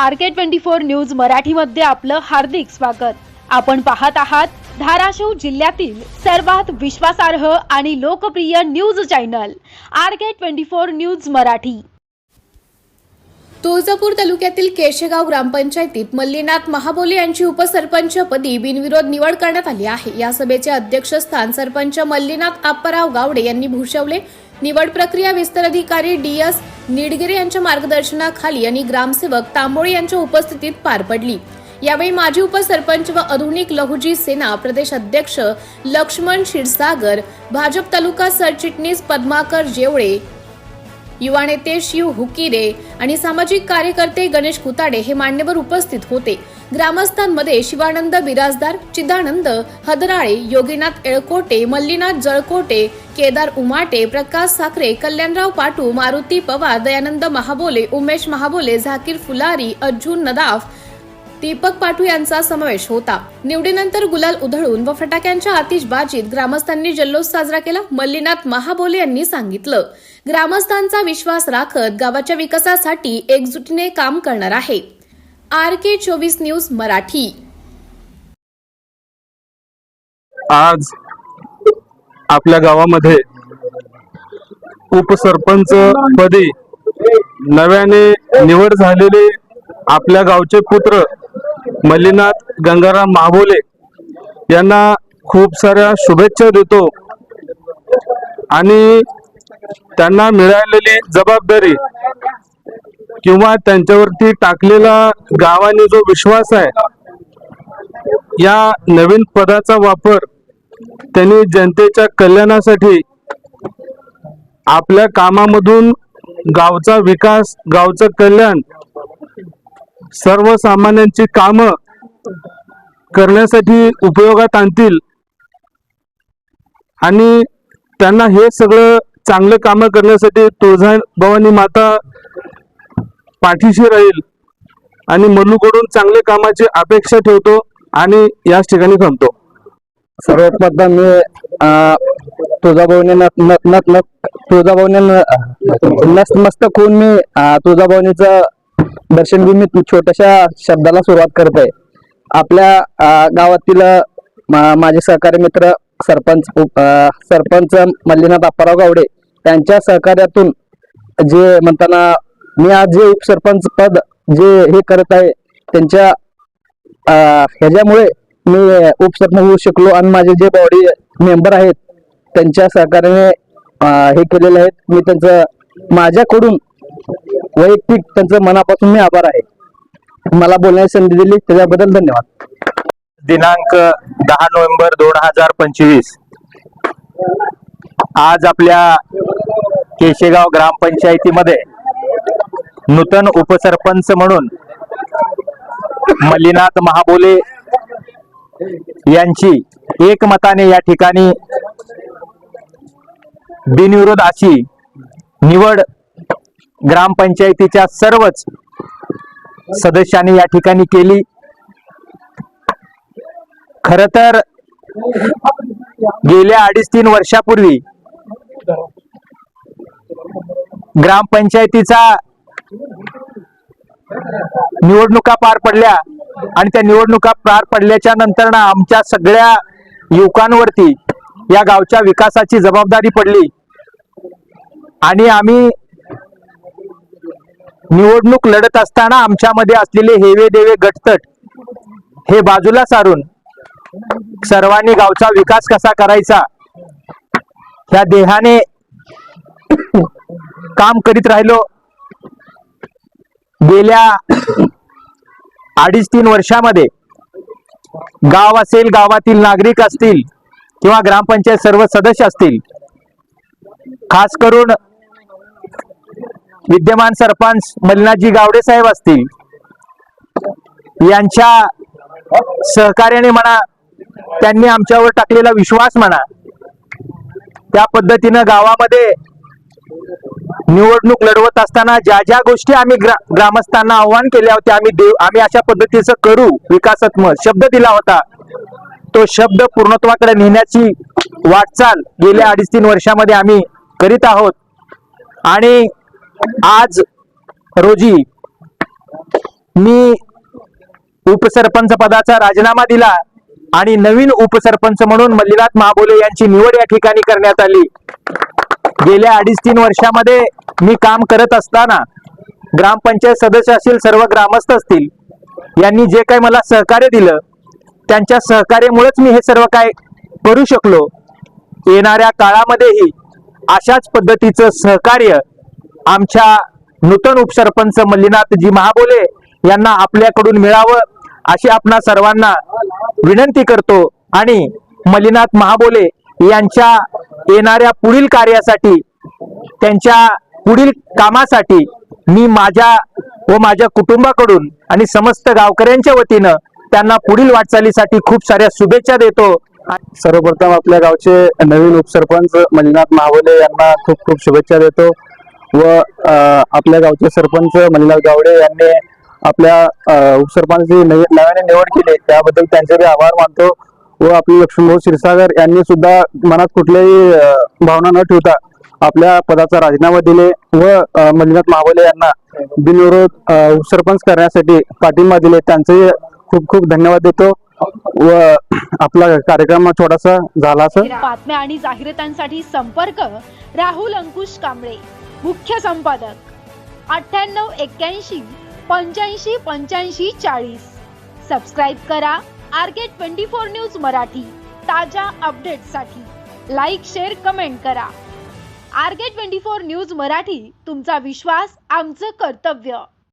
R K twenty four news मराठीमध्ये आपलं हार्दिक स्वागत. आपण पाहत आहात धाराशिव जिल्ह्यातील सर्वात विश्वासार्ह आणि लोकप्रिय news channel R K twenty four news Marathi. Tuljapur तालुक्यातील केशेगाव ग्रामपंचायतीत मल्लीनाथ महाबोले यांची उपसरपंचपदी बिनविरोध निवड करण्यात आली आहे. या सभेचे अध्यक्षस्थान सरपंच मल्लीनाथ आप्पाराव गावडे यांनी भूषवले. निवड प्रक्रिया विस्तार अधिकारी डी एस निडगिरे यांच्या मार्गदर्शनाखाली आणि ग्रामसेवक तांबोळे यांच्या उपस्थितीत पार पडली. यावेळी माजी उपसरपंच व आधुनिक लहुजी सेना प्रदेश अध्यक्ष लक्ष्मण क्षीरसागर भाजप तालुका सरचिटणीस पद्माकर जेवळे युवा नेते शिव हुकिरे आणि सामाजिक कार्यकर्ते गणेश कुताडे हे मान्यवर उपस्थित होते. ग्रामस्थांमध्ये शिवानंद बिराजदार चिदानंद हदराळे योगीनाथ एळकोटे मल्लीनाथ जळकोटे केदार उमाटे प्रकाश साखरे कल्याणराव पाटू मारुती पवार दयानंद महाबोले उमेश महाबोले झाकीर फुलारी अर्जुन नदाफ दीपक पाठू यांचा समावेश होता. निवडीनंतर गुलाल उधळून व फटाक्यांच्या आतिषबाजीत ग्रामस्थांनी जल्लोष साजरा केला मल्लीनाथ महाबोले यांनी सांगितलं. ग्रामस्थांचा विश्वास राखत गावाच्या विकासासाठी एकजुटीने काम करणार आहे. आर के चोवीस न्यूज मराठी. आज आपल्या गावामध्ये उपसरपंच पदी नव्याने निवड झालेले आपल्या गावचे पुत्र मल्लीनाथ गंगाराम महाबोले यांना खूप साऱ्या शुभेच्छा देतो. आणि त्यांना मिळालेली जबाबदारी किंवा त्यांच्यावरती टाकलेला गावाने जो विश्वास आहे या नवीन पदाचा वापर त्यांनी जनतेच्या कल्याणासाठी आपल्या कामामधून गावचा विकास गावचं कल्याण सर्वसामान्यांची कामं करण्यासाठी उपयोगात आणतील. आणि त्यांना हे सगळं चांगलं कामं करण्यासाठी तुळजाभवानी माता पाठीशी राहील. आणि मल्लूकडून चांगले कामाची अपेक्षा ठेवतो आणि याच ठिकाणी थांबतो सर्वात प्रथम मी अं, तुळजाभवानी नत नतमस्तक होऊन मी तुळजाभवनीचं दर्शन घेऊन मी छोट्याशा शब्दाला सुरुवात करत आहे आपल्या गावातील मा- माझे सहकारी मित्र सरपंच सरपंच मल्लीनाथ अप्पाराव गावडे त्यांच्या सहकार्यातून जे म्हणताना मी आज जे उपसरपंच पद जे हे करत आहे त्यांच्या ह्याच्यामुळे मी उपसरपंच होऊ शकलो आणि माझे जे बॉडी मेंबर आहेत त्यांच्या सहकार्याने हे केलेले आहेत. मी त्यांचं माझ्याकडून वैयक्तिक त्यांचं मनापासून मी आभार आहे. मला बोलण्याची संधी दिली त्याच्याबद्दल धन्यवाद. दिनांक दहा नोव्हेंबर दोन हजार पंचवीस. आज आपल्या केशेगाव ग्रामपंचायतीमध्ये नूतन उपसरपंच म्हणून मल्लीनाथ महाबोले यांची एकमताने या ठिकाणी बिनविरोध अशी निवड ग्रामपंचायतीच्या सर्वच सदस्यांनी या ठिकाणी केली. खर तर गेल्या अडीच तीन वर्षापूर्वी ग्रामपंचायतीचा निवडणुका पार पडल्या आणि त्या निवडणुका पार पडल्याच्या नंतर ना आमच्या सगळ्या युवकांवरती या गावच्या विकासाची जबाबदारी पडली. आणि आम्ही निवडणूक लढत असताना आमच्यामध्ये असलेले हेवे देवे गटतट हे बाजूला सारून सर्वांनी गावचा विकास कसा करायचा ह्या देहाने काम करीत राहिलो. गेल्या अडीच तीन वर्षामध्ये गाव असेल गावातील नागरिक असतील किंवा ग्रामपंचायत सर्व सदस्य असतील खास करून विद्यमान सरपंच मल्लिनाथजी गावडे साहेब असतील यांच्या सहकार्याने म्हणा त्यांनी आमच्यावर टाकलेला विश्वास म्हणा त्या पद्धतीनं गावामध्ये निवडणूक लढवत असताना ज्या ज्या गोष्टी आम्ही ग्रा ग्रामस्थांना आव्हान केल्या होत्या आम्ही देव आम्ही अशा पद्धतीचं करू विकासात्मक शब्द दिला होता. तो शब्द पूर्णत्वाकडे नेण्याची वाटचाल गेल्या अडीच तीन वर्षामध्ये आम्ही करीत आहोत. आणि आज रोजी मी उपसरपंच पदाचा राजीनामा दिला आणि नवीन उपसरपंच म्हणून मल्लीनाथ महाबोले यांची निवड या ठिकाणी करण्यात आली. गेल्या अडीच तीन वर्षामध्ये मी काम करत असताना ग्रामपंचायत सदस्य असतील सर्व ग्रामस्थ असतील यांनी जे काही मला सहकार्य दिलं त्यांच्या सहकार्यामुळेच मी हे सर्व काय करू शकलो. येणाऱ्या काळामध्येही अशाच पद्धतीचं सहकार्य आमच्या नूतन उपसरपंच मल्लीनाथजी महाबोले यांना आपल्याकडून मिळावं अशी आपणा सर्वांना विनंती करतो आणि मल्लीनाथ महाबोले यांच्या येणाऱ्या पुढील कार्यासाठी त्यांच्या पुढील कामासाठी मी माझ्या व माझ्या कुटुंबाकडून आणि समस्त गावकऱ्यांच्या वतीनं त्यांना पुढील वाटचालीसाठी खूप साऱ्या शुभेच्छा देतो. सर्वप्रथम आपल्या गावचे नवीन उपसरपंच मंजुनाथ महावले यांना खूप खूप शुभेच्छा देतो व आपल्या गावचे सरपंच मंजुनाथ गावडे यांनी आपल्या उपसरपंच उपसरपंचाची नव्याने निवड केली त्याबद्दल त्यांचे आभार मानतो. व आपले लक्ष्मणभाऊ क्षीरसागर यांनी सुद्धा मनात कुठल्याही भावना न ठेवता आपल्या पदाचा राजीनामा दिले व अ, मंजुनाथ यांना बिनविरोध सरपंच करण्यासाठी पाठिंबा दिले. त्यांचे खूप खूप धन्यवाद देतो व आपला कार्यक्रम थोडासा झाला असं. बातम्या आणि जाहिरातांसाठी संपर्क राहुल अंकुश कांबळे मुख्य संपादक अठ्ठ्याण्णव एक्क्याऐंशी पंच्याऐंशी पंच्याऐंशी चाळीस. सबस्क्राईब करा R K twenty four news Marathi. ताज्या अपडेटसाठी लाईक शेअर कमेंट करा. R K twenty four news Marathi तुमचा विश्वास आमचं कर्तव्य.